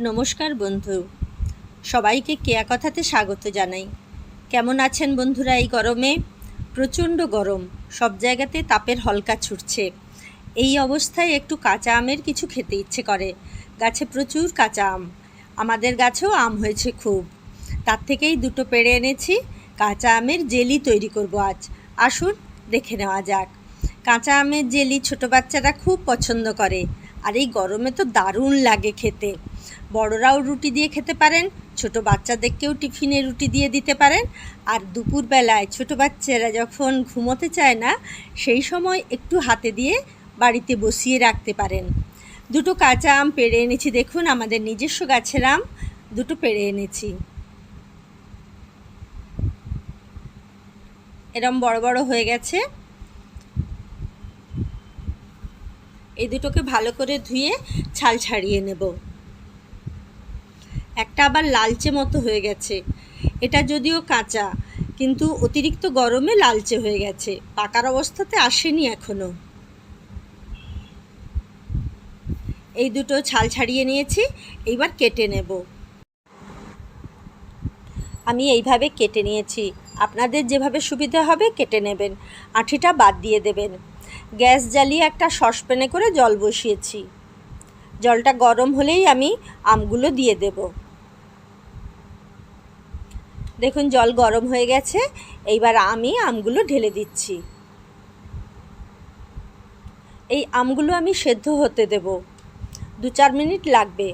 নমস্কার বন্ধু। সবাইকে কেয়া কথাতে স্বাগত জানাই। কেমন আছেন বন্ধুরা এই গরমে? প্রচণ্ড গরম। সব জায়গাতে তাপের হলকা ছুটছে। এই অবস্থায় একটু কাঁচা আমের কিছু খেতে ইচ্ছে করে। গাছে প্রচুর কাঁচা আম। আমাদের গাছেও আম হয়েছে খুব। তার থেকেই দুটো পেড়ে এনেছি। কাঁচা আমের জেলি তৈরি করব আজ। আসুন, দেখে নেওয়া যাক। কাঁচা আমের জেলি ছোটো বাচ্চারা খুব পছন্দ করে। আর এই গরমে তো দারুণ লাগে খেতে। বড়রাও রুটি দিয়ে খেতে পারেন, ছোট বাচ্চাদেরকেও টিফিনে রুটি দিয়ে দিতে পারেন। আর দুপুরবেলায় ছোট বাচ্চারা যখন ঘুমোতে চায় না, সেই সময় একটু হাতে দিয়ে বাড়িতে বসিয়ে রাখতে পারেন। দুটো কাঁচা আম পেড়ে এনেছি, দেখুন, আমাদের নিজস্ব গাছের আম। দুটো পেড়ে এনেছি। এরম বড় বড় হয়ে গেছে। এই দুটোকে ভালো করে ধুয়ে ছাল ছাড়িয়ে নেব। একটা আবার লালচে মতো হয়ে গেছে। এটা যদিও কাঁচা, কিন্তু অতিরিক্ত গরমে লালচে হয়ে গেছে। পাকার অবস্থাতে আসেনি এখনও। এই দুটো ছাল ছাড়িয়ে নিয়েছি, এইবার কেটে নেব। আমি এইভাবে কেটে নিয়েছি। আপনাদের যেভাবে সুবিধা হবে কেটে নেবেন। আঠিটা বাদ দিয়ে দেবেন। গ্যাস জ্বালিয়ে একটা সসপ্যানে করে জল বসিয়েছি। জলটা গরম হলেই আমি আমগুলো দিয়ে দেব। দেখুন, জল গরম হয়ে গেছে। এইবার আমি আমগুলো ঢেলে দিচ্ছি। এই আমগুলো আমি সেদ্ধ হতে দেব। দু চার মিনিট লাগবে।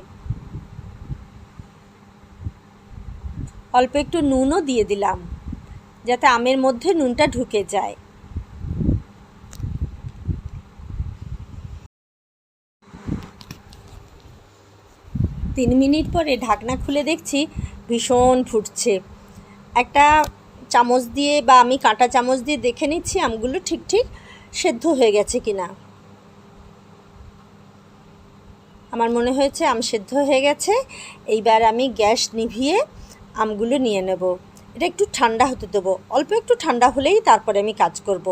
অল্প একটু নুনও দিয়ে দিলাম, যাতে আমের মধ্যে নুনটা ঢুকে যায়। তিন মিনিট পরে ঢাকনা খুলে দেখছি ভীষণ ফুটছে। একটা চামচ দিয়ে বা আমি কাঁটা চামচ দিয়ে দেখে নিচ্ছি, আমগুলো ঠিক ঠিক সেদ্ধ হয়ে গেছে কি না আমার মনে হয়েছে আম সেদ্ধ হয়ে গেছে, এইবার আমি গ্যাস নিভিয়ে আমগুলো নিয়ে নেব। এটা একটু ঠান্ডা হতে দেবো, অল্প একটু ঠান্ডা হলেই তারপরে আমি কাজ করব।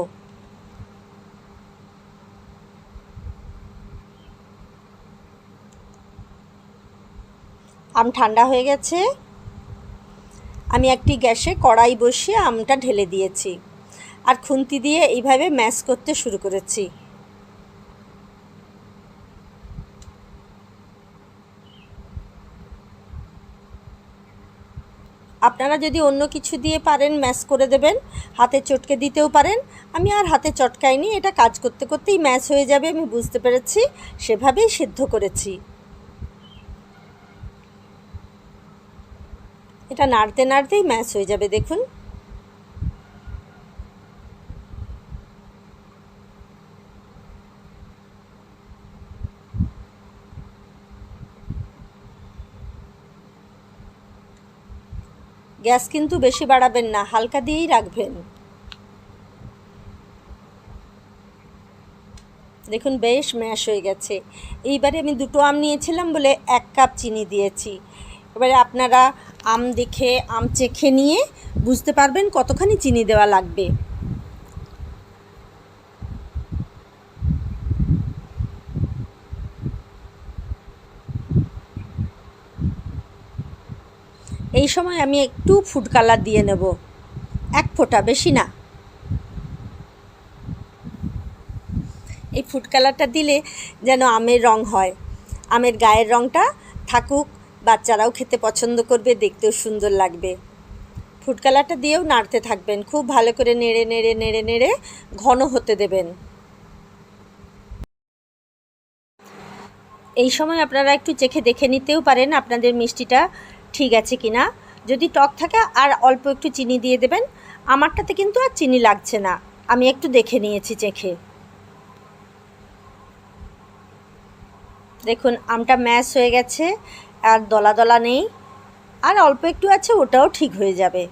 আম ঠান্ডা হয়ে গেছে আমি একটি গ্যাসে কড়াই বসিয়ে আমটা ঢেলে দিয়েছি আর খুন্তি দিয়ে এইভাবে ম্যাশ করতে শুরু করেছি। আপনারা যদি অন্য কিছু দিয়ে পারেন, ম্যাশ করে দেবেন। হাতে চটকে দিতেও পারেন। আমি আর হাতে চটকাইনি, এটা কাজ করতে করতেই ম্যাশ হয়ে যাবে, আমি বুঝতে পেরেছি। সেভাবেই সিদ্ধ করেছি। এটা নাড়তে নাড়তেই ম্যাশ হয়ে যাবে, দেখুন। গ্যাস কিন্তু বেশি বাড়াবেন না, হালকা দিয়েই রাখবেন। দেখুন, বেশ ম্যাশ হয়ে গেছে। এইবারে আমি দুটো আম নিয়েছিলাম বলে এক কাপ চিনি দিয়েছি। এবারে আপনারা আম দেখে, আম চেখে নিয়ে বুঝতে পারবেন কতখানি চিনি দেওয়া লাগবে। এই সময় আমি একটু ফুড কালার দিয়ে নেব। এক ফোঁটা, বেশি না। এই ফুড কালারটা দিলে যেন আমের রং হয়। আমের গায়ের রংটা থাকুক বাচ্চারাও খেতে পছন্দ করবে, দেখতেও সুন্দর লাগবে। ফুড কালারটা দিয়েও নাড়তে থাকবেন, খুব ভালো করে নেড়ে নেড়ে নেড়ে নেড়ে ঘন হতে দেবেন। এই সময় আপনারা একটু চেখে দেখে নিতেও পারেন আপনাদের মিষ্টিটা ঠিক আছে কি না যদি টক থাকে আর অল্প একটু চিনি দিয়ে দেবেন, আমারটাতে কিন্তু আর চিনি লাগছে না। আমি একটু দেখে নিয়েছি চেখে। দেখুন, আমটা ম্যাশ হয়ে গেছে। আর দলা দলা নেই। আর অল্প একটু আছে, ওটাও ঠিক হয়ে যাবে।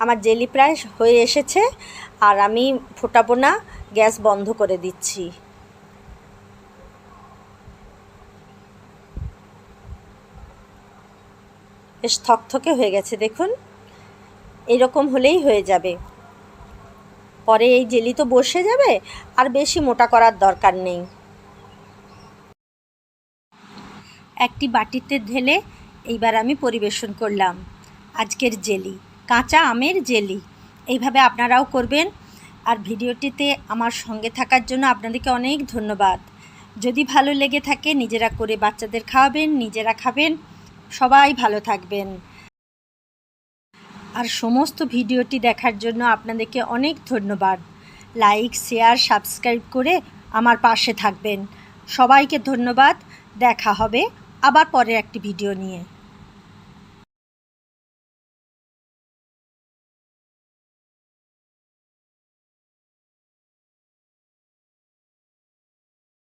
আমার জেলি প্রায় হয়ে এসেছে, আর আমি ফোটাবো না, গ্যাস বন্ধ করে দিচ্ছি। বেশ থকথকে হয়ে গেছে, দেখুন। এরকম হলেই হয়ে যাবে। পরে এই জেলি তো বসে যাবে, আর বেশি মোটা করার দরকার নেই। একটি বাটিতে ঢেলে এইবার আমি পরিবেশন করলাম আজকের জেলি, কাঁচা আমের জেলি। এইভাবে আপনারাও করবেন। আর ভিডিওটিতে আমার সঙ্গে থাকার জন্য আপনাদেরকে অনেক ধন্যবাদ। যদি ভালো লেগে থাকে, নিজেরা করে বাচ্চাদের খাওয়াবেন, নিজেরা খাবেন। সবাই ভালো থাকবেন। আর সমস্ত ভিডিওটি দেখার জন্য আপনাদেরকে অনেক ধন্যবাদ। লাইক, শেয়ার, সাবস্ক্রাইব করে আমার পাশে থাকবেন। সবাইকে ধন্যবাদ। দেখা হবে আবার পরে একটি ভিডিও নিয়ে।